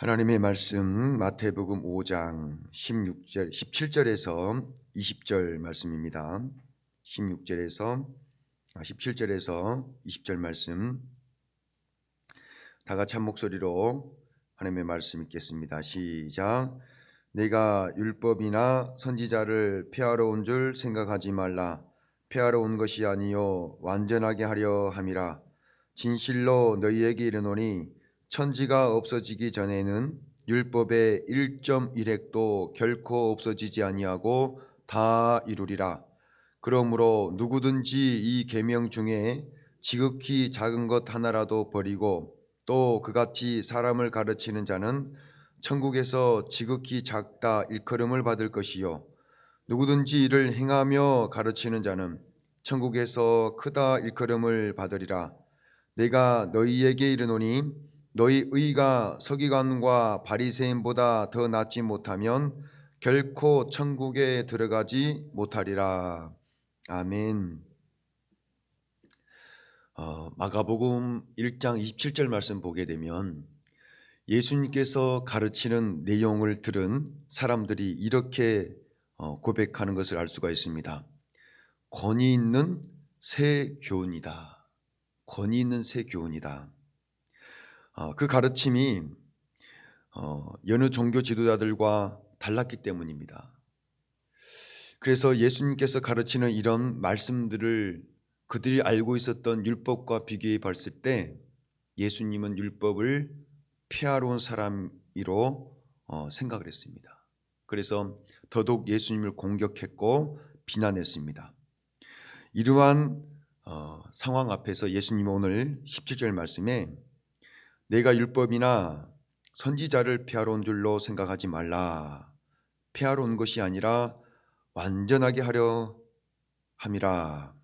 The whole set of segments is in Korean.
하나님의 말씀 마태복음 5장 16절 17절에서 20절 말씀입니다. 16절에서 17절에서 20절 말씀 다 같이 한 목소리로 하나님의 말씀 읽겠습니다. 시작. 내가 율법이나 선지자를 폐하러 온 줄 생각하지 말라. 폐하러 온 것이 아니요 완전하게 하려 함이라. 진실로 너희에게 이르노니 천지가 없어지기 전에는 율법의 1.1핵도 결코 없어지지 아니하고 다 이루리라. 그러므로 누구든지 이 계명 중에 지극히 작은 것 하나라도 버리고 또 그같이 사람을 가르치는 자는 천국에서 지극히 작다 일컬음을 받을 것이요 누구든지 이를 행하며 가르치는 자는 천국에서 크다 일컬음을 받으리라. 내가 너희에게 이르노니 너희 의가 서기관과 바리새인보다 더 낫지 못하면 결코 천국에 들어가지 못하리라. 아멘. 어, 마가복음 1장 27절 말씀 보게 되면 예수님께서 가르치는 내용을 들은 사람들이 이렇게 어, 고백하는 것을 알 수가 있습니다. 권위 있는 새 교훈이다. 권위 있는 새 교훈이다. 어, 그 가르침이 어, 여느 종교 지도자들과 달랐기 때문입니다. 그래서 예수님께서 가르치는 이런 말씀들을 그들이 알고 있었던 율법과 비교해 봤을 때 예수님은 율법을 폐하러 온 사람이로 어, 생각을 했습니다. 그래서 더더욱 예수님을 공격했고 비난했습니다. 이러한 어, 상황 앞에서 예수님은 오늘 17절 말씀에 내가 율법이나 선지자를 폐하러 온 줄로 생각하지 말라. 폐하러 온 것이 아니라 완전하게 하려 함이라.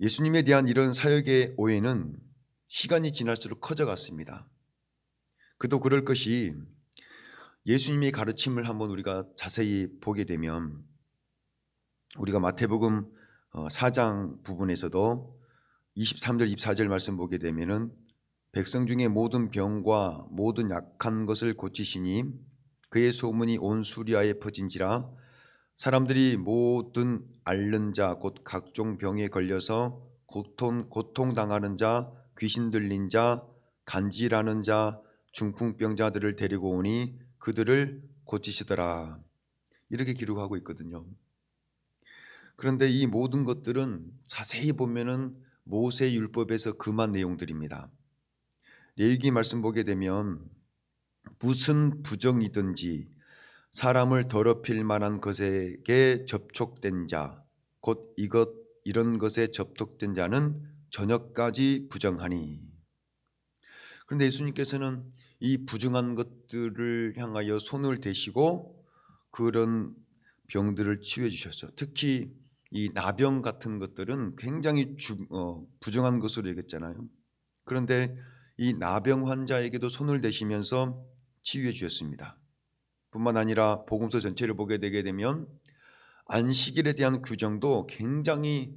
예수님에 대한 이런 사역의 오해는 시간이 지날수록 커져갔습니다. 그도 그럴 것이 예수님의 가르침을 한번 우리가 자세히 보게 되면 우리가 마태복음 4장 부분에서도 23절 24절 말씀 보게 되면은 백성 중에 모든 병과 모든 약한 것을 고치시니 그의 소문이 온 수리아에 퍼진지라 사람들이 모든 앓는 자 곧 각종 병에 걸려서 고통 고통 당하는 자 귀신 들린 자 간질하는 자 중풍병자들을 데리고 오니 그들을 고치시더라 이렇게 기록하고 있거든요. 그런데 이 모든 것들은 자세히 보면은 모세 율법에서 금한 내용들입니다. 레위기 말씀 보게 되면 무슨 부정이든지 사람을 더럽힐 만한 것에게 접촉된 자, 곧 이것 이런 것에 접촉된 자는 저녁까지 부정하니. 그런데 예수님께서는 이 부정한 것들을 향하여 손을 대시고 그런 병들을 치유해 주셨죠. 특히 이 나병 같은 것들은 굉장히 주, 어, 부정한 것으로 얘기했잖아요. 그런데 이 나병 환자에게도 손을 대시면서 치유해 주셨습니다. 뿐만 아니라 복음서 전체를 보게 되게 되면 안식일에 대한 규정도 굉장히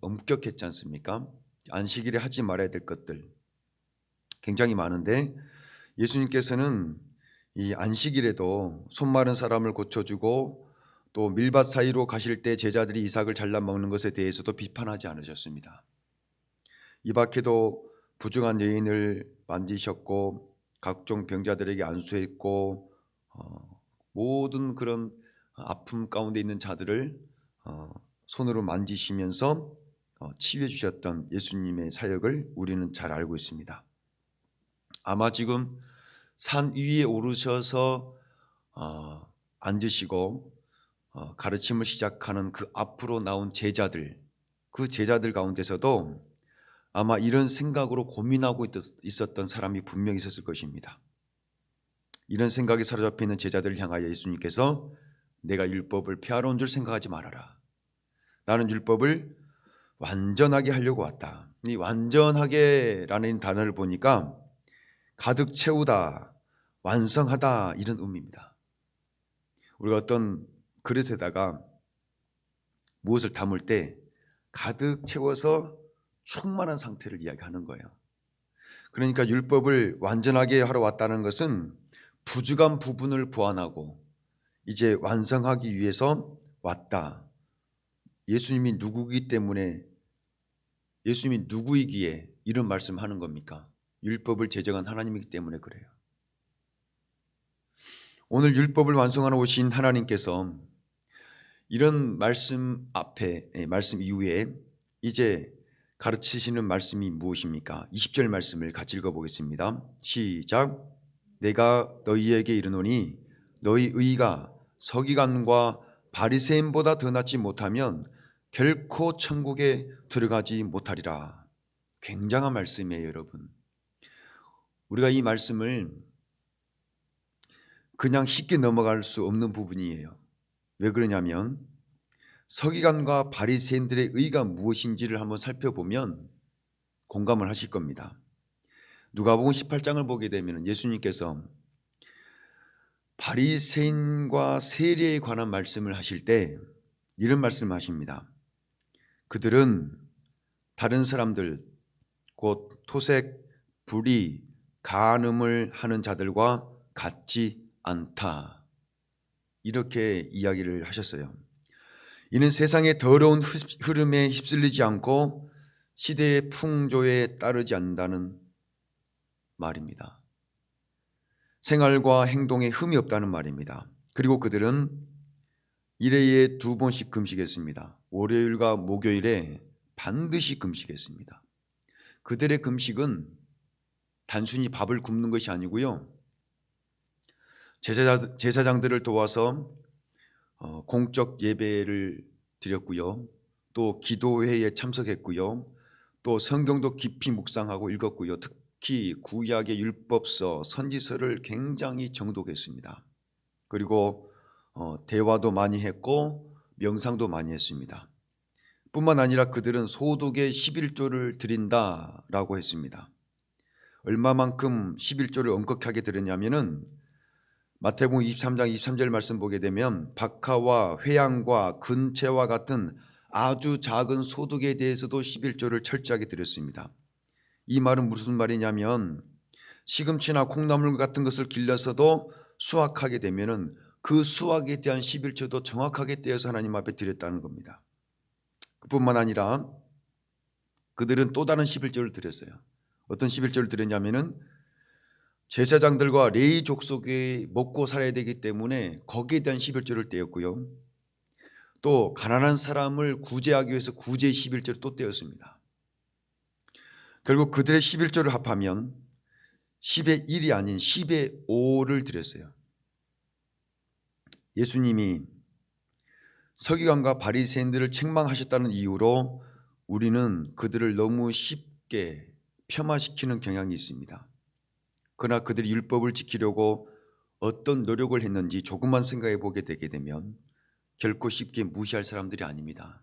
엄격했지 않습니까? 안식일에 하지 말아야 될 것들 굉장히 많은데 예수님께서는 이 안식일에도 손 마른 사람을 고쳐주고 또 밀밭 사이로 가실 때 제자들이 이삭을 잘라 먹는 것에 대해서도 비판하지 않으셨습니다. 이 밖에도 부정한 여인을 만지셨고 각종 병자들에게 안수했고 어, 모든 그런 아픔 가운데 있는 자들을 어, 손으로 만지시면서 어, 치유해 주셨던 예수님의 사역을 우리는 잘 알고 있습니다. 아마 지금 산 위에 오르셔서 어, 앉으시고 어, 가르침을 시작하는 그 앞으로 나온 제자들, 그 제자들 가운데서도 아마 이런 생각으로 고민하고 있었던 사람이 분명히 있었을 것입니다. 이런 생각이 사로잡혀 있는 제자들을 향하여 예수님께서 내가 율법을 폐하러 온 줄 생각하지 말아라. 나는 율법을 완전하게 하려고 왔다. 이 완전하게라는 단어를 보니까 가득 채우다, 완성하다 이런 의미입니다. 우리가 어떤 그릇에다가 무엇을 담을 때 가득 채워서 충만한 상태를 이야기하는 거예요. 그러니까 율법을 완전하게 하러 왔다는 것은 부족한 부분을 보완하고 이제 완성하기 위해서 왔다. 예수님이 누구기 때문에 예수님이 누구이기에 이런 말씀하는 겁니까? 율법을 제정한 하나님이기 때문에 그래요. 오늘 율법을 완성하러 오신 하나님께서 이런 말씀 앞에 예, 말씀 이후에 이제 가르치시는 말씀이 무엇입니까? 20절 말씀을 같이 읽어보겠습니다. 시작. 내가 너희에게 이르노니 너희 의가 서기관과 바리새인보다 더 낫지 못하면 결코 천국에 들어가지 못하리라. 굉장한 말씀이에요, 여러분. 우리가 이 말씀을 그냥 쉽게 넘어갈 수 없는 부분이에요. 왜 그러냐면 서기관과 바리새인들의 의가 무엇인지를 한번 살펴보면 공감을 하실 겁니다. 누가복음 18장을 보게 되면 예수님께서 바리새인과 세리에 관한 말씀을 하실 때 이런 말씀하십니다. 그들은 다른 사람들 곧 토색, 불의, 간음을 하는 자들과 같지 않다. 이렇게 이야기를 하셨어요. 이는 세상의 더러운 흐름에 휩쓸리지 않고 시대의 풍조에 따르지 않는다는 말입니다. 생활과 행동에 흠이 없다는 말입니다. 그리고 그들은 일회에 두 번씩 금식했습니다. 월요일과 목요일에 반드시 금식했습니다. 그들의 금식은 단순히 밥을 굶는 것이 아니고요. 제사자, 제사장들을 도와서 어, 공적 예배를 드렸고요. 또 기도회에 참석했고요. 또 성경도 깊이 묵상하고 읽었고요. 특히 구약의 율법서, 선지서를 굉장히 정독했습니다. 그리고 어, 대화도 많이 했고 명상도 많이 했습니다. 뿐만 아니라 그들은 소득의 11조를 드린다라고 했습니다. 얼마만큼 11조를 엄격하게 드렸냐면은 마태복음 23장 23절 말씀 보게 되면 박하와 회양과 근채와 같은 아주 작은 소득에 대해서도 11조를 철저하게 드렸습니다. 이 말은 무슨 말이냐면 시금치나 콩나물 같은 것을 길러서도 수확하게 되면은 그 수확에 대한 11조도 정확하게 떼어서 하나님 앞에 드렸다는 겁니다. 그뿐만 아니라 그들은 또 다른 11조를 드렸어요. 어떤 11조를 드렸냐면은 제사장들과 레이 족속이 먹고 살아야 되기 때문에 거기에 대한 11조를 떼었고요. 또 가난한 사람을 구제하기 위해서 구제 11조를 또 떼었습니다. 결국 그들의 11조를 합하면 10의 1이 아닌 10의 5를 드렸어요. 예수님이 서기관과 바리새인들을 책망하셨다는 이유로 우리는 그들을 너무 쉽게 폄하시키는 경향이 있습니다. 그러나 그들이 율법을 지키려고 어떤 노력을 했는지 조금만 생각해 보게 되게 되면 결코 쉽게 무시할 사람들이 아닙니다.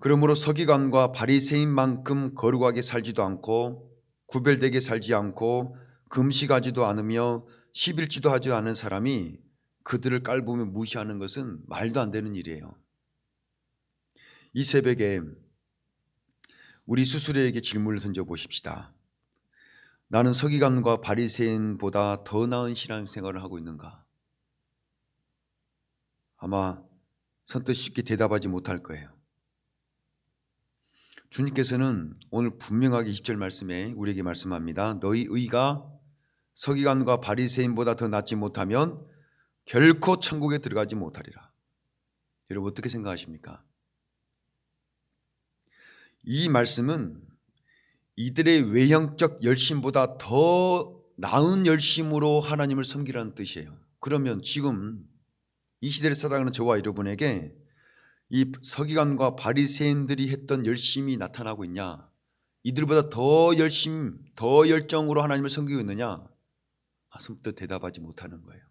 그러므로 서기관과 바리새인만큼 거룩하게 살지도 않고 구별되게 살지 않고 금식하지도 않으며 11지도 하지 않은 사람이 그들을 깔보며 무시하는 것은 말도 안 되는 일이에요. 이 새벽에 우리 스스로에게 질문을 던져 보십시다. 나는 서기관과 바리새인보다 더 나은 신앙생활을 하고 있는가? 아마 선뜻 쉽게 대답하지 못할 거예요. 주님께서는 오늘 분명하게 20절 말씀에 우리에게 말씀합니다. 너희 의가 서기관과 바리새인보다 더 낫지 못하면 결코 천국에 들어가지 못하리라. 여러분 어떻게 생각하십니까? 이 말씀은 이들의 외형적 열심보다 더 나은 열심으로 하나님을 섬기라는 뜻이에요. 그러면 지금 이 시대를 살아가는 저와 여러분에게 이 서기관과 바리새인들이 했던 열심이 나타나고 있냐? 이들보다 더 열심, 더 열정으로 하나님을 섬기고 있느냐? 아슴부터 대답하지 못하는 거예요.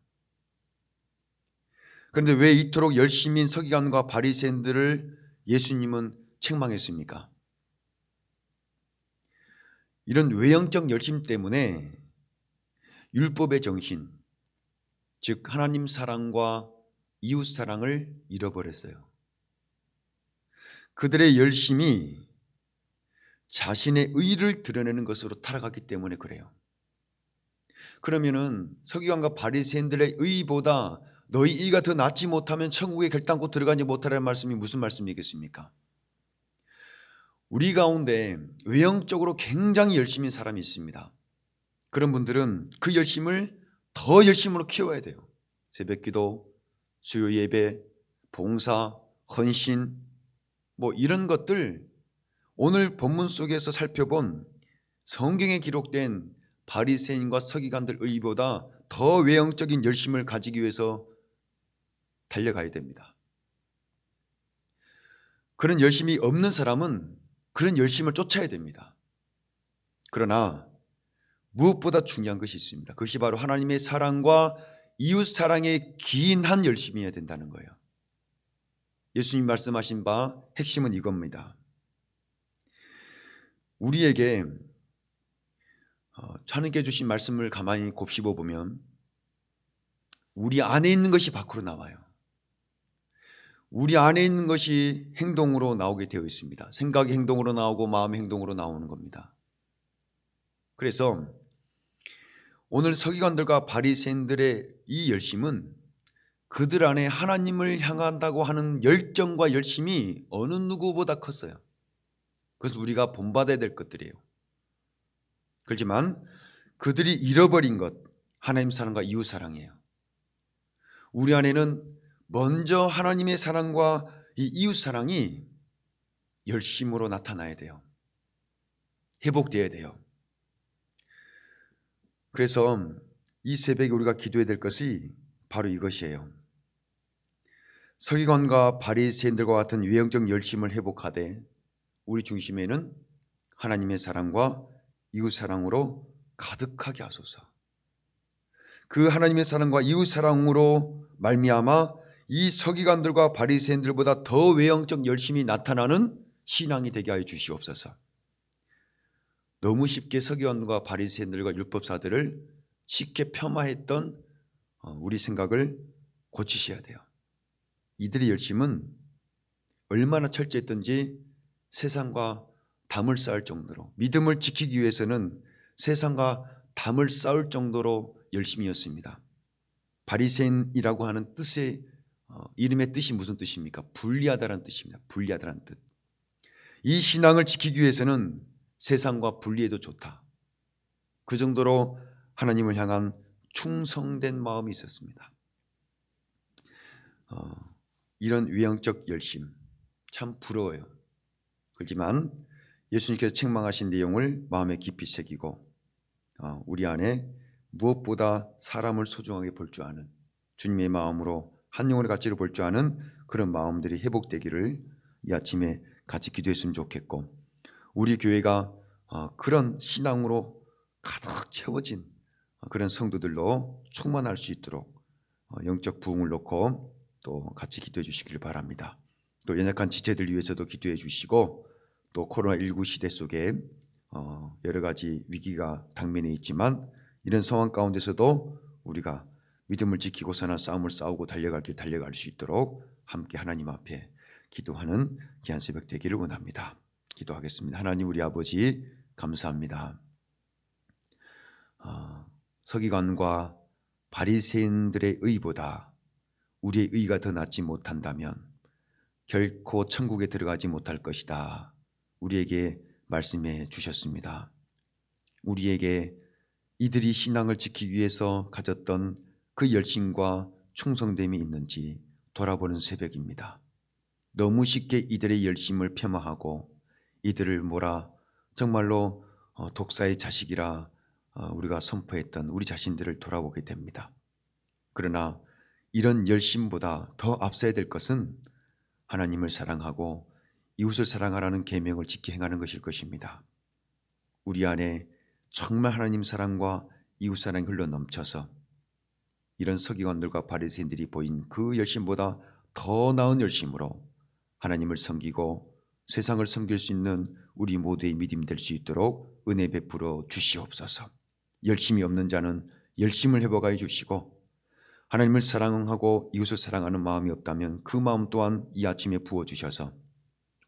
그런데 왜 이토록 열심인 서기관과 바리새인들을 예수님은 책망했습니까? 이런 외형적 열심 때문에 율법의 정신, 즉 하나님 사랑과 이웃 사랑을 잃어버렸어요. 그들의 열심이 자신의 의를 드러내는 것으로 타락하기 때문에 그래요. 그러면은 서기관과 바리새인들의 의보다 너희 의가 더 낫지 못하면 천국에 결단코 들어가지 못하라는 말씀이 무슨 말씀이겠습니까? 우리 가운데 외형적으로 굉장히 열심인 사람이 있습니다. 그런 분들은 그 열심을 더 열심으로 키워야 돼요. 새벽 기도, 수요 예배, 봉사, 헌신, 뭐 이런 것들 오늘 본문 속에서 살펴본 성경에 기록된 바리새인과 서기관들 의보다 더 외형적인 열심을 가지기 위해서 달려가야 됩니다. 그런 열심이 없는 사람은 그런 열심을 쫓아야 됩니다. 그러나 무엇보다 중요한 것이 있습니다. 그것이 바로 하나님의 사랑과 이웃 사랑에 기인한 열심이어야 된다는 거예요. 예수님 말씀하신 바 핵심은 이겁니다. 우리에게 하나님께 주신 말씀을 가만히 곱씹어 보면 우리 안에 있는 것이 밖으로 나와요. 우리 안에 있는 것이 행동으로 나오게 되어 있습니다. 생각이 행동으로 나오고 마음의 행동으로 나오는 겁니다. 그래서 오늘 서기관들과 바리새인들의 이 열심은 그들 안에 하나님을 향한다고 하는 열정과 열심이 어느 누구보다 컸어요. 그래서 우리가 본받아야 될 것들이에요. 그렇지만 그들이 잃어버린 것 하나님 사랑과 이웃 사랑이에요. 우리 안에는 먼저 하나님의 사랑과 이 이웃 사랑이 열심으로 나타나야 돼요. 회복돼야 돼요. 그래서 이 새벽에 우리가 기도해야 될 것이 바로 이것이에요. 서기관과 바리새인들과 같은 외형적 열심을 회복하되 우리 중심에는 하나님의 사랑과 이웃 사랑으로 가득하게 하소서. 그 하나님의 사랑과 이웃 사랑으로 말미암아 이 서기관들과 바리새인들보다 더 외형적 열심이 나타나는 신앙이 되게 하여 주시옵소서. 너무 쉽게 서기관과 바리새인들과 율법사들을 쉽게 폄하했던 어, 우리 생각을 고치셔야 돼요. 이들의 열심은 얼마나 철저했던지 세상과 담을 쌓을 정도로 믿음을 지키기 위해서는 세상과 담을 쌓을 정도로 열심이었습니다. 바리새인이라고 하는 뜻의 어, 이름의 뜻이 무슨 뜻입니까? 분리하다라는 뜻입니다. 분리하다라는 뜻. 이 신앙을 지키기 위해서는 세상과 분리해도 좋다. 그 정도로 하나님을 향한 충성된 마음이 있었습니다. 어, 이런 위형적 열심 참 부러워요. 그렇지만 예수님께서 책망하신 내용을 마음에 깊이 새기고 어, 우리 안에 무엇보다 사람을 소중하게 볼 줄 아는 주님의 마음으로 한 영혼의 가치를 볼 줄 아는 그런 마음들이 회복되기를 이 아침에 같이 기도했으면 좋겠고 우리 교회가 어, 그런 신앙으로 가득 채워진 그런 성도들로 충만할 수 있도록 어, 영적 부흥을 놓고 또 같이 기도해 주시기를 바랍니다. 또 연약한 지체들 위해서도 기도해 주시고 또 코로나19 시대 속에 어, 여러 가지 위기가 당면에 있지만 이런 상황 가운데서도 우리가 믿음을 지키고 사나 싸움을 싸우고 달려갈 길 달려갈 수 있도록 함께 하나님 앞에 기도하는 귀한 새벽 되기를 원합니다. 기도하겠습니다. 하나님 우리 아버지 감사합니다. 어, 서기관과 바리새인들의 의보다 우리의 의가 더 낫지 못한다면 결코 천국에 들어가지 못할 것이다. 우리에게 말씀해 주셨습니다. 우리에게 이들이 신앙을 지키기 위해서 가졌던 그 열심과 충성됨이 있는지 돌아보는 새벽입니다. 너무 쉽게 이들의 열심을 폄하하고 이들을 뭐라 정말로 어, 독사의 자식이라 어, 우리가 선포했던 우리 자신들을 돌아보게 됩니다. 그러나 이런 열심보다 더 앞서야 될 것은 하나님을 사랑하고 이웃을 사랑하라는 계명을 지키 행하는 것일 것입니다. 우리 안에 정말 하나님 사랑과 이웃 사랑이 흘러 넘쳐서 이런 서기관들과 바리새인들이 보인 그 열심보다 더 나은 열심으로 하나님을 섬기고 세상을 섬길 수 있는 우리 모두의 믿음 될수 있도록 은혜 베풀어 주시옵소서. 열심이 없는 자는 열심을 회복하여 주시고 하나님을 사랑하고 이웃을 사랑하는 마음이 없다면 그 마음 또한 이 아침에 부어 주셔서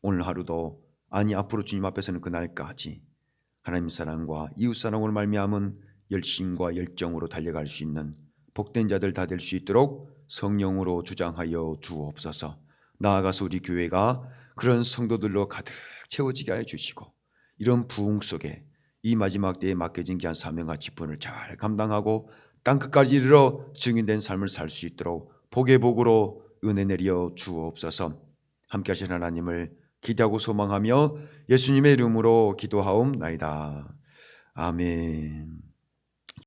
오늘 하루도 아니 앞으로 주님 앞에서는 그날까지 하나님 사랑과 이웃 사랑으로 말미암은 열심과 열정으로 달려갈 수 있는 복된 자들 다 될 수 있도록 성령으로 주장하여 주옵소서. 나아가서 우리 교회가 그런 성도들로 가득 채워지게 하여 주시고 이런 부흥 속에 이 마지막 때에 맡겨진 귀한 사명과 직분을 잘 감당하고 땅 끝까지 이르러 증인된 삶을 살 수 있도록 복의 복으로 은혜 내려 주옵소서. 함께 하신 하나님을 기대하고 소망하며 예수님의 이름으로 기도하옵나이다. 아멘.